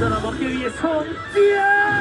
안전한 먹기 위해 손 뛰어!